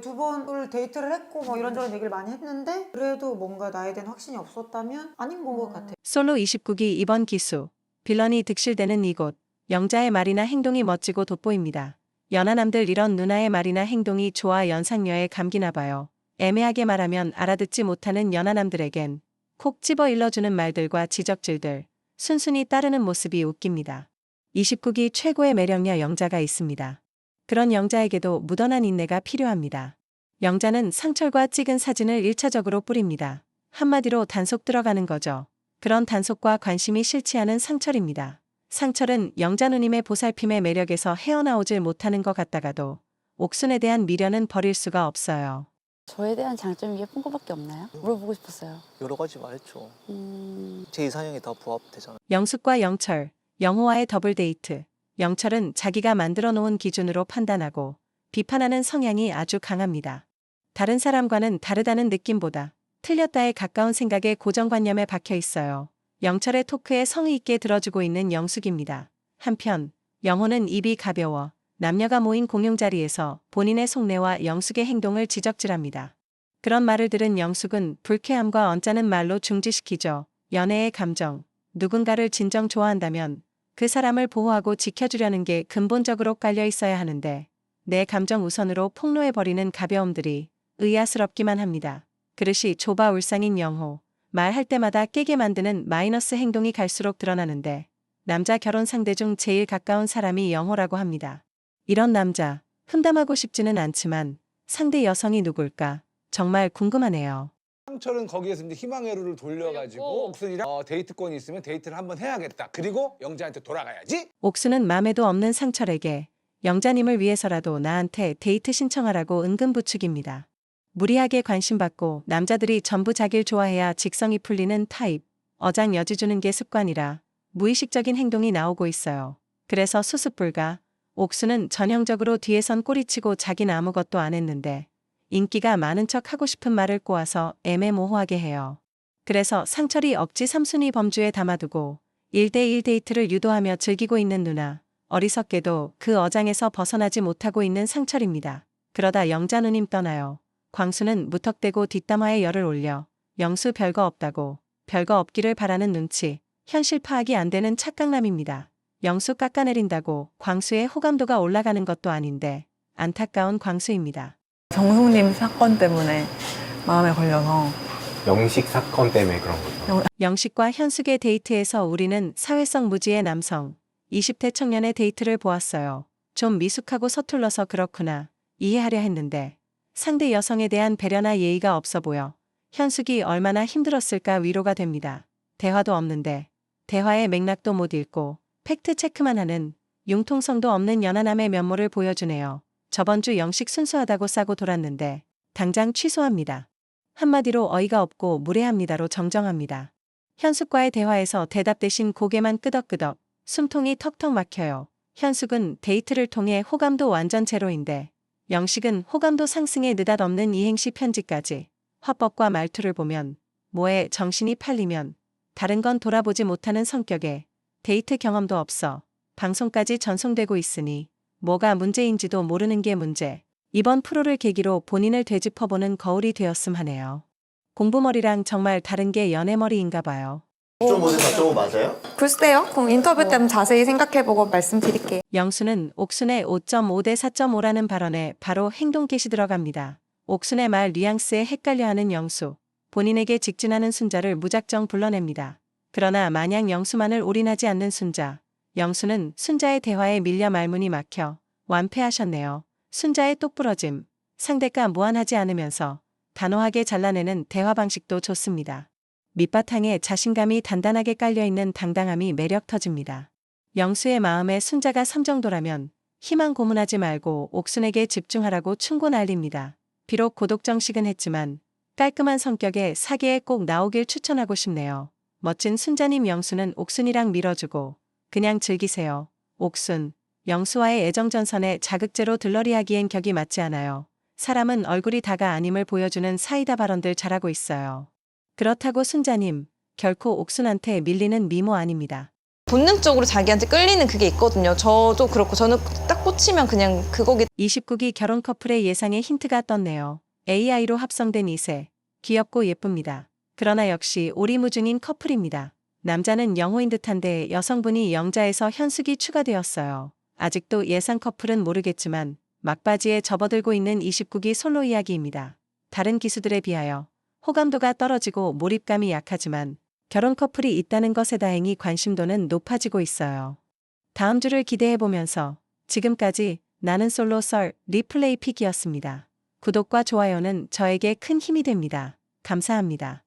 두 번을 데이트를 했고 뭐 이런저런 얘기를 많이 했는데 그래도 뭔가 나에 대한 확신이 없었다면 아닌 건것 같아. 솔로 29기 이번 기수. 빌런이 득실되는 이곳. 영자의 말이나 행동이 멋지고 돋보입니다. 연하남들 이런 누나의 말이나 행동이 좋아 연상녀에 감기나 봐요. 애매하게 말하면 알아듣지 못하는 연하남들에겐 콕 집어 일러주는 말들과 지적질들, 순순히 따르는 모습이 웃깁니다. 29기 최고의 매력녀 영자가 있습니다. 그런 영자에게도 묻어난 인내가 필요합니다. 영자는 상철과 찍은 사진을 1차적으로 뿌립니다. 한마디로 단속 들어가는 거죠. 그런 단속과 관심이 싫지 않은 상철입니다. 상철은 영자 누님의 보살핌의 매력에서 헤어나오질 못하는 것 같다가도 옥순에 대한 미련은 버릴 수가 없어요. 저에 대한 장점이 예쁜 것밖에 없나요? 물어보고 싶었어요. 여러 가지 말했죠. 음, 제 이상형이 다 부합되잖아요. 영숙과 영철, 영호와의 더블 데이트. 영철은 자기가 만들어 놓은 기준으로 판단하고 비판하는 성향이 아주 강합니다. 다른 사람과는 다르다는 느낌보다 틀렸다에 가까운 생각에 고정관념에 박혀 있어요. 영철의 토크에 성의 있게 들어주고 있는 영숙입니다. 한편 영호는 입이 가벼워 남녀가 모인 공용 자리에서 본인의 속내와 영숙의 행동을 지적질합니다. 그런 말을 들은 영숙은 불쾌함과 언짢은 말로 중지시키죠. 연애의 감정, 누군가를 진정 좋아한다면 그 사람을 보호하고 지켜주려는 게 근본적으로 깔려 있어야 하는데 내 감정 우선으로 폭로해버리는 가벼움들이 의아스럽기만 합니다. 그릇이 좁아 울상인 영호. 말할 때마다 깨게 만드는 마이너스 행동이 갈수록 드러나는데 남자 결혼 상대 중 제일 가까운 사람이 영호라고 합니다. 이런 남자, 흠담하고 싶지는 않지만 상대 여성이 누굴까 정말 궁금하네요. 상철은 거기에서 이제 희망회로를 돌려가지고 옥순이랑 어, 데이트권이 있으면 데이트를 한번 해야겠다. 그리고 영자한테 돌아가야지. 옥수는 맘에도 없는 상철에게 영자님을 위해서라도 나한테 데이트 신청하라고 은근 부축입니다. 무리하게 관심받고 남자들이 전부 자길 좋아해야 직성이 풀리는 타입. 어장 여지 주는 게 습관이라 무의식적인 행동이 나오고 있어요. 그래서 수습불가. 옥수는 전형적으로 뒤에선 꼬리치고 자기는 아무것도 안 했는데 인기가 많은 척 하고 싶은 말을 꼬아서 애매모호하게 해요. 그래서 상철이 억지 삼순위 범주에 담아두고 1대1 데이트를 유도하며 즐기고 있는 누나. 어리석게도 그 어장에서 벗어나지 못하고 있는 상철입니다. 그러다 영자 누님 떠나요. 광수는 무턱대고 뒷담화에 열을 올려 영수 별거 없다고 별거 없기를 바라는 눈치. 현실 파악이 안 되는 착각남입니다. 영수 깎아내린다고 광수의 호감도가 올라가는 것도 아닌데 안타까운 광수입니다. 정숙님 사건 때문에 마음에 걸려서 영식 사건 때문에 그런 거죠. 영식과 현숙의 데이트에서 우리는 사회성 무지의 남성, 20대 청년의 데이트를 보았어요. 좀 미숙하고 서툴러서 그렇구나. 이해하려 했는데 상대 여성에 대한 배려나 예의가 없어 보여. 현숙이 얼마나 힘들었을까 위로가 됩니다. 대화도 없는데 대화의 맥락도 못 읽고 팩트 체크만 하는 융통성도 없는 연하남의 면모를 보여주네요. 저번 주 영식 순수하다고 싸고 돌았는데 당장 취소합니다. 한마디로 어이가 없고 무례합니다로 정정합니다. 현숙과의 대화에서 대답 대신 고개만 끄덕끄덕, 숨통이 턱턱 막혀요. 현숙은 데이트를 통해 호감도 완전 제로인데, 영식은 호감도 상승에 느닷없는 이행시 편지까지, 화법과 말투를 보면, 뭐에 정신이 팔리면, 다른 건 돌아보지 못하는 성격에, 데이트 경험도 없어, 방송까지 전송되고 있으니, 뭐가 문제인지도 모르는 게 문제. 이번 프로를 계기로 본인을 되짚어보는 거울이 되었음 하네요. 공부머리랑 정말 다른 게 연애머리인가 봐요. 4.5대 4.5 맞아요? 글쎄요. 그럼 인터뷰 때 한번 자세히 생각해보고 말씀드릴게요. 영수는 옥순의 5.5대 4.5라는 발언에 바로 행동 개시 들어갑니다. 옥순의 말 뉘앙스에 헷갈려하는 영수. 본인에게 직진하는 순자를 무작정 불러냅니다. 그러나 마냥 영수만을 올인하지 않는 순자. 영수는 순자의 대화에 밀려 말문이 막혀 완패하셨네요. 순자의 똑부러짐. 상대가 무한하지 않으면서 단호하게 잘라내는 대화 방식도 좋습니다. 밑바탕에 자신감이 단단하게 깔려있는 당당함이 매력 터집니다. 영수의 마음에 순자가 삼정도라면 희망 고문하지 말고 옥순에게 집중하라고 충고 날립니다. 비록 고독정식은 했지만 깔끔한 성격에 사계에 꼭 나오길 추천하고 싶네요. 멋진 순자님 영수는 옥순이랑 밀어주고 그냥 즐기세요. 옥순, 영수와의 애정전선에 자극제로 들러리하기엔 격이 맞지 않아요. 사람은 얼굴이 다가 아님을 보여주는 사이다 발언들 잘하고 있어요. 그렇다고 순자님, 결코 옥순한테 밀리는 미모 아닙니다. 본능적으로 자기한테 끌리는 그게 있거든요. 저도 그렇고 저는 딱 꽂히면 그냥 그거기 29기 결혼 커플의 예상에 힌트가 떴네요. AI로 합성된 이세. 귀엽고 예쁩니다. 그러나 역시 오리무중인 커플입니다. 남자는 영호인 듯한데 여성분이 영자에서 현숙이 추가되었어요. 아직도 예상 커플은 모르겠지만 막바지에 접어들고 있는 29기 솔로 이야기입니다. 다른 기수들에 비하여 호감도가 떨어지고 몰입감이 약하지만 결혼 커플이 있다는 것에 다행히 관심도는 높아지고 있어요. 다음 주를 기대해 보면서 지금까지 나는 솔로 썰 리플레이 픽이었습니다. 구독과 좋아요는 저에게 큰 힘이 됩니다. 감사합니다.